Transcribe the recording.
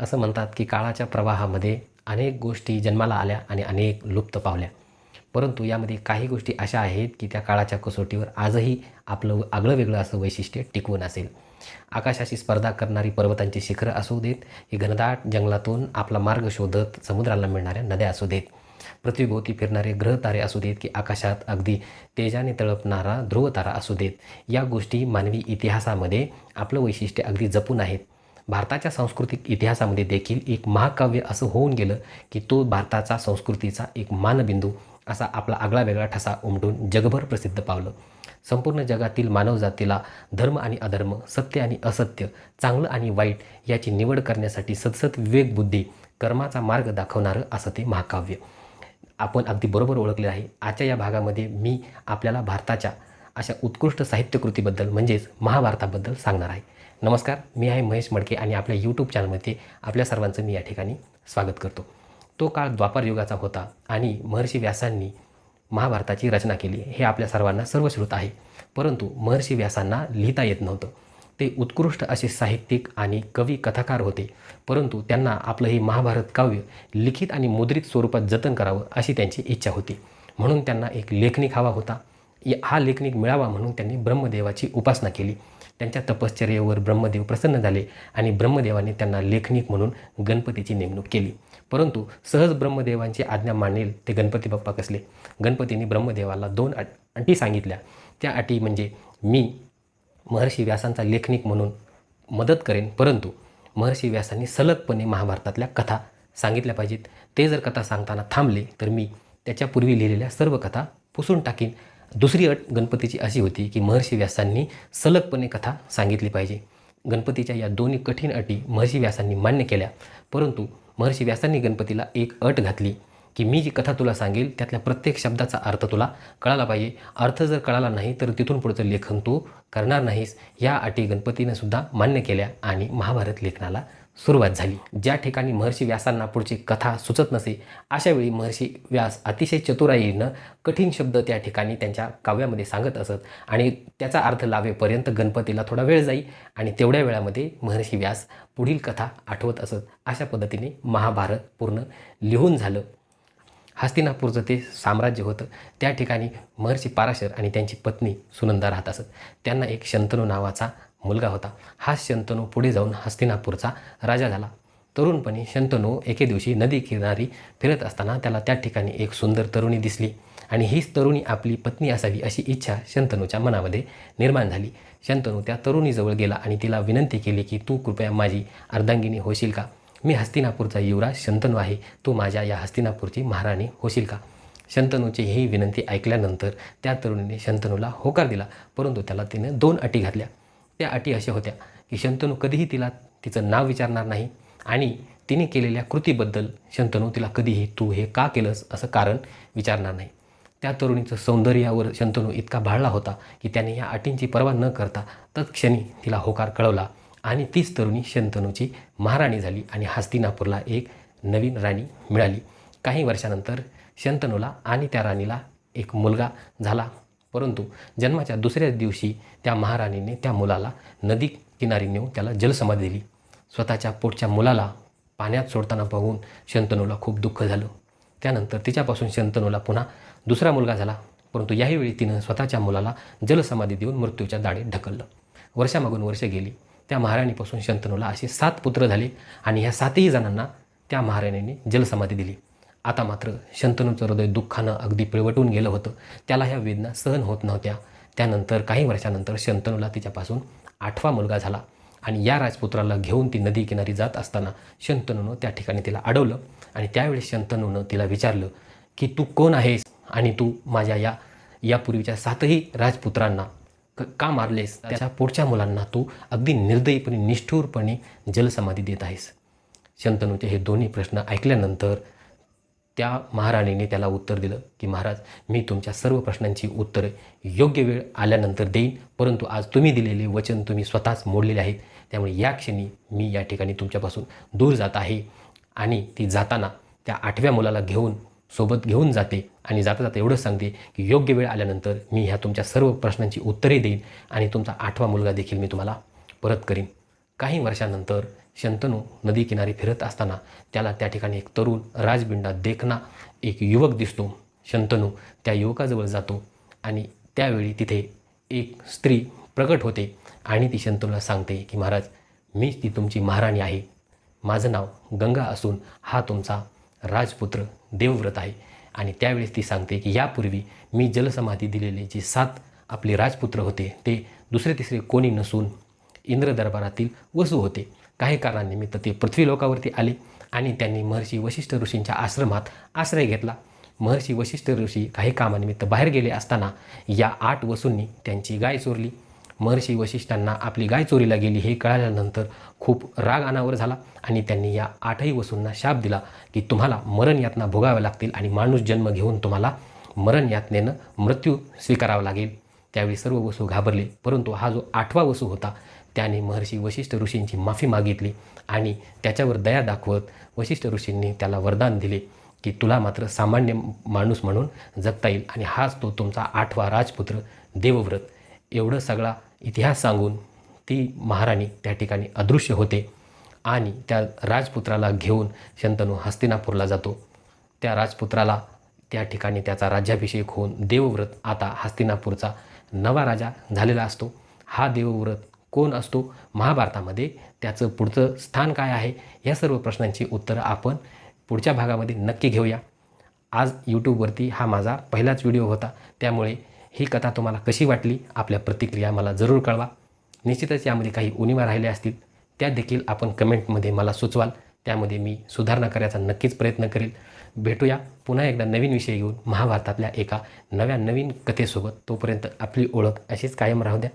असं म्हणतात की काळाच्या प्रवाहामध्ये अनेक गोष्टी जन्माला आल्या आणि अनेक लुप्त पावल्या. परंतु यामध्ये काही गोष्टी अशा आहेत की त्या काळाच्या कसोटीवर आजही आपलं आगळं वेगळं असं वैशिष्ट्य टिकवून असेल. आकाशाशी स्पर्धा करणारी पर्वतांची शिखरं असू देत ही घनदाट जंगलातून आपला मार्ग शोधत समुद्राला मिळणाऱ्या नद्या असू देत. पृथ्वीभोवती फिरणारे ग्रह तारे असू देत की आकाशात अगदी तेजाने तळपणारा ध्रुवतारा असू देत. या गोष्टी मानवी इतिहासामध्ये आपलं वैशिष्ट्य अगदी जपून आहेत. भारताच्या सांस्कृतिक इतिहासामध्ये देखील एक महाकाव्य असं होऊन गेलं की तो भारताचा संस्कृतीचा एक मानबिंदू असा आपला आगळा वेगळा ठसा उमटून जगभर प्रसिद्ध पावलं. संपूर्ण जगातील मानवजातीला धर्म आणि अधर्म सत्य आणि असत्य चांगलं आणि वाईट याची निवड करण्यासाठी सतसत विवेकबुद्धी कर्माचा मार्ग दाखवणारं असं ते महाकाव्य. आपण अगदी बरोबर ओळखले आहे. आजच्या या भागामध्ये मी आपल्याला भारताच्या अशा उत्कृष्ट साहित्यकृतीबद्दल म्हणजेच महाभारताबद्दल सांगणार आहे. नमस्कार मी आहे महेश मडके आणि आपल्या यूट्यूब चॅनलमध्ये आपल्या सर्वांचं मी या ठिकाणी स्वागत करतो. तो काळ द्वापार युगाचा होता आणि महर्षी व्यासांनी महाभारताची रचना केली हे आपल्या सर्वांना सर्वश्रुत आहे. परंतु महर्षी व्यासांना लिहिता येत नव्हतं. ते उत्कृष्ट असे साहित्यिक आणि कवी कथाकार होते. परंतु त्यांना आपलं हे महाभारत काव्य लिखित आणि मुद्रित स्वरूपात जतन करावं अशी त्यांची इच्छा होती. म्हणून त्यांना एक लेखनिक हवा होता. या- हा लेखनिक मिळावा म्हणून त्यांनी ब्रह्मदेवाची उपासना केली. त्यांच्या तपश्चर्येवर ब्रह्मदेव प्रसन्न झाले आणि ब्रह्मदेवाने त्यांना लेखनिक म्हणून गणपतीची नेमणूक केली. परंतु सहज ब्रह्मदेवांची आज्ञा मानेल ते गणपती बाप्पा कसले? गणपतीने ब्रह्मदेवाला दोन अट अटी सांगितल्या. त्या अटी म्हणजे मी महर्षी व्यासांचा लेखनिक म्हणून मदत करेन परंतु महर्षी व्यासांनी सलगपणे महाभारतातल्या कथा सांगितल्या पाहिजेत. ते जर कथा सांगताना थांबले तर मी त्याच्यापूर्वी लिहिलेल्या सर्व कथा पुसून टाकीन. दुसरी अट गणपतीची अशी होती की महर्षी व्यासांनी सलगपणे कथा सांगितली पाहिजे. गणपतीच्या या दोन्ही कठीण अटी महर्षी व्यासांनी मान्य केल्या. परंतु महर्षी व्यासांनी गणपतीला एक अट घातली की मी जी कथा तुला सांगेल त्यातल्या प्रत्येक शब्दाचा अर्थ तुला कळाला पाहिजे. अर्थ जर कळाला नाही तर तिथून पुढचं लेखन तू करणार नाहीस. या अटी गणपतीनं सुद्धा मान्य केल्या आणि महाभारत लेखनाला सुरुवात झाली. ज्या ठिकाणी महर्षी व्यासांना पुढची कथा सुचत नसे अशावेळी महर्षी व्यास अतिशय चतुराईनं कठीण शब्द त्या ठिकाणी त्यांच्या काव्यामध्ये सांगत असत आणि त्याचा अर्थ लावेपर्यंत गणपतीला थोडा वेळ जाई आणि तेवढ्या वेळामध्ये महर्षी व्यास पुढील कथा आठवत असत. अशा पद्धतीने महाभारत पूर्ण लिहून झालं. हस्तिनापूरचं ते साम्राज्य होतं. त्या ठिकाणी महर्षी पाराशर आणि त्यांची पत्नी सुनंदा राहत असत. त्यांना एक शंतनू नावाचा मुलगा होता. हा शंतनू पुढे जाऊन हस्तिनापूरचा राजा झाला. तरुणपणी शंतनू एके दिवशी नदी किनारी फिरत असताना त्याला त्या ठिकाणी एक सुंदर तरुणी दिसली आणि हीच तरुणी आपली पत्नी असावी अशी इच्छा शंतनूच्या मनामध्ये निर्माण झाली. शंतनू त्या तरुणीजवळ गेला आणि तिला विनंती केली की तू कृपया माझी अर्धांगिनी होशील का? मी हस्तिनापूरचा युवराज शंतनू आहे. तू माझ्या या हस्तिनापूरची महाराणी होशील का? शंतनूची ही विनंती ऐकल्यानंतर त्या तरुणीने शंतनूला होकार दिला परंतु त्याला तिने दोन अटी घातल्या. त्या अटी अशा होत्या की शंतनू कधीही तिला तिचं नाव विचारणार नाही आणि तिने केलेल्या कृतीबद्दल शंतनू तिला कधीही तू हे का केलंस असं कारण विचारणार नाही. त्या तरुणीचं सौंदर्यावर शंतनू इतका भाळला होता की त्याने या अटींची पर्वा न करता तत्क्षणी तिला होकार कळवला आणि तीच तरुणी शंतनूची महाराणी झाली आणि हस्तिनापूरला एक नवीन राणी मिळाली. काही वर्षानंतर शंतनूला आणि त्या राणीला एक मुलगा झाला. परंतु जन्माच्या दुसऱ्याच दिवशी त्या महाराणीने त्या मुलाला नदी किनारी नेऊन त्याला जलसमाधी दिली. स्वतःच्या पोटच्या मुलाला पाण्यात सोडताना पाहून शंतनूला खूप दुःख झालं. त्यानंतर तिच्यापासून शंतनूला पुन्हा दुसरा मुलगा झाला. परंतु याही वेळी तिनं स्वतःच्या मुलाला जलसमाधी देऊन मृत्यूच्या दाढीत ढकललं. वर्षामागून वर्ष गेली. त्या महाराणीपासून शंतनूला असे सात पुत्र झाले आणि ह्या सातही जणांना त्या महाराणीने जलसमाधी दिली. आता मात्र शंतनूचं हृदय दुःखानं अगदी पिळवटून गेलं होतं. त्याला ह्या वेदना सहन होत नव्हत्या. त्यानंतर काही वर्षानंतर शंतनूला तिच्यापासून आठवा मुलगा झाला. आणि या राजपुत्राला घेऊन ती नदी किनारी जात असताना शंतनूनं त्या ठिकाणी तिला अडवलं. आणि त्यावेळेस शंतनूनं तिला विचारलं की तू कोण आहेस आणि तू माझ्या या यापूर्वीच्या सातही राजपुत्रांना क का मारलेस? त्याच्या पुढच्या मुलांना तू अगदी निर्दयीपणे निष्ठुरपणे जलसमाधी देत आहेस. शंतनूचे हे दोन्ही प्रश्न ऐकल्यानंतर त्या महाराणीने त्याला उत्तर दिलं की महाराज मी तुमच्या सर्व प्रश्नांची उत्तरे योग्य वेळ आल्यानंतर देईन परंतु आज तुम्ही दिलेले वचन तुम्ही स्वतःच मोडलेले आहेत. त्यामुळे या क्षणी मी या ठिकाणी तुमच्यापासून दूर जात आहे आणि ती जाताना त्या आठव्या मुलाला घेऊन सोबत घेऊन जाते आणि जाता जाता एवढंच सांगते की योग्य वेळ आल्यानंतर मी ह्या तुमच्या सर्व प्रश्नांची उत्तरे देईन आणि तुमचा आठवा मुलगा देखील मी तुम्हाला परत करीन. काही वर्षानंतर शंतनू नदीकिनारी फिरत असताना त्याला त्या ठिकाणी एक तरुण राजबिंडा देखना एक युवक दिसतो. शंतनू त्या युवकाजवळ जातो आणि त्यावेळी तिथे एक स्त्री प्रकट होते आणि ती शंतनूला सांगते की महाराज मीच ती तुमची महाराणी आहे. माझं नाव गंगा असून हा तुमचा राजपुत्र देवव्रत आहे. आणि त्यावेळेस ती सांगते की यापूर्वी मी जलसमाधी दिलेले जे सात आपले राजपुत्र होते ते दुसरे तिसरे कोणी नसून इंद्र दरबारातील वसू होते. काही कारणानिमित्त ते पृथ्वी लोकावरती आले आणि त्यांनी महर्षी वशिष्ठ ऋषींच्या आश्रमात आश्रय घेतला. महर्षी वशिष्ठ ऋषी काही कामानिमित्त बाहेर गेले असताना या आठ वसूंनी त्यांची गाय चोरली. महर्षी वशिष्ठांना आपली गाय चोरीला गेली हे कळाल्यानंतर खूप राग अनावर झाला आणि त्यांनी या आठही वसूंना शाप दिला की तुम्हाला मरण यातना भोगाव्या लागतील आणि माणूस जन्म घेऊन तुम्हाला मरण यातनेनं मृत्यू स्वीकारावा लागेल. त्यावेळी सर्व वसू घाबरले परंतु हा जो आठवा वसू होता त्याने महर्षी वशिष्ठ ऋषींची माफी मागितली आणि त्याच्यावर दया दाखवत वशिष्ठ ऋषींनी त्याला वरदान दिले की तुला मात्र सामान्य माणूस म्हणून जगता येईल आणि हाच तो तुमचा आठवा राजपुत्र देवव्रत. एवढं सगळा इतिहास सांगून ती महाराणी त्या ठिकाणी अदृश्य होते आणि त्या राजपुत्राला घेऊन शंतनू हस्तिनापूरला जातो. त्या राजपुत्राला त्या ठिकाणी त्याचा राज्याभिषेक होऊन देवव्रत आता हस्तिनापूरचा नवा राजा झालेला असतो. हा देवव्रत कोण असतो महाभारतामध्ये त्याचं पुढचं स्थान काय आहे या सर्व प्रश्नांची उत्तरं आपण पुढच्या भागामध्ये नक्की घेऊया. आज यूट्यूबवरती हा माझा पहिलाच व्हिडिओ होता त्यामुळे ही कथा तुम्हाला कशी वाटली आपल्या प्रतिक्रिया मला जरूर कळवा. निश्चितच यामध्ये काही उणिवा राहिल्या असतील त्या देखील आपण कमेंटमध्ये मला सुचवाल. त्यामध्ये मी सुधारणा करायचा नक्कीच प्रयत्न करेल. भेटूया पुन्हा एकदा नवीन विषय घेऊन महाभारतातल्या एका नव्या नवीन कथेसोबत. तोपर्यंत आपली ओळख अशीच कायम राहू द्या.